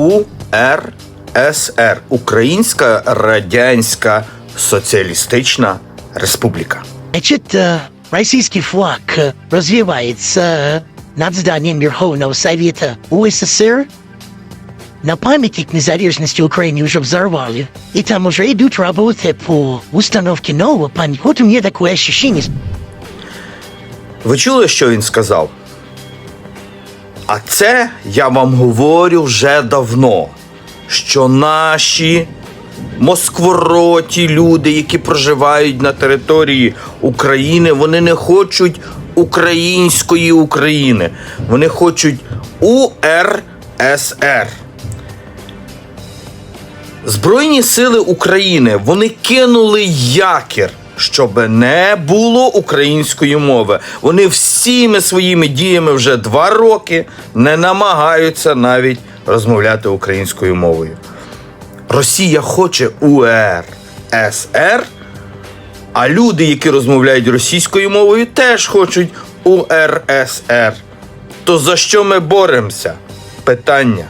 УРСР Українська Радянська Соціалістична Республіка. Значит, э, российский флаг э, развивается над зданием Верховного Совета УССР. На памятник незалежности Украины уже взорвали. И там уже идут работы по установке нового памятника. Вот у меня такое ощущение. Ви чули, що він сказав? А це я вам говорю вже давно, що наші москвороті люди, які проживають на території України, вони не хочуть української України. Вони хочуть УРСР. Збройні сили України вони кинули якір, щоб не було української мови. Вони всіми своїми діями вже два роки не намагаються навіть розмовляти українською мовою. Росія хоче УРСР, а люди, які розмовляють російською мовою, теж хочуть УРСР. То за що ми боремося? Питання.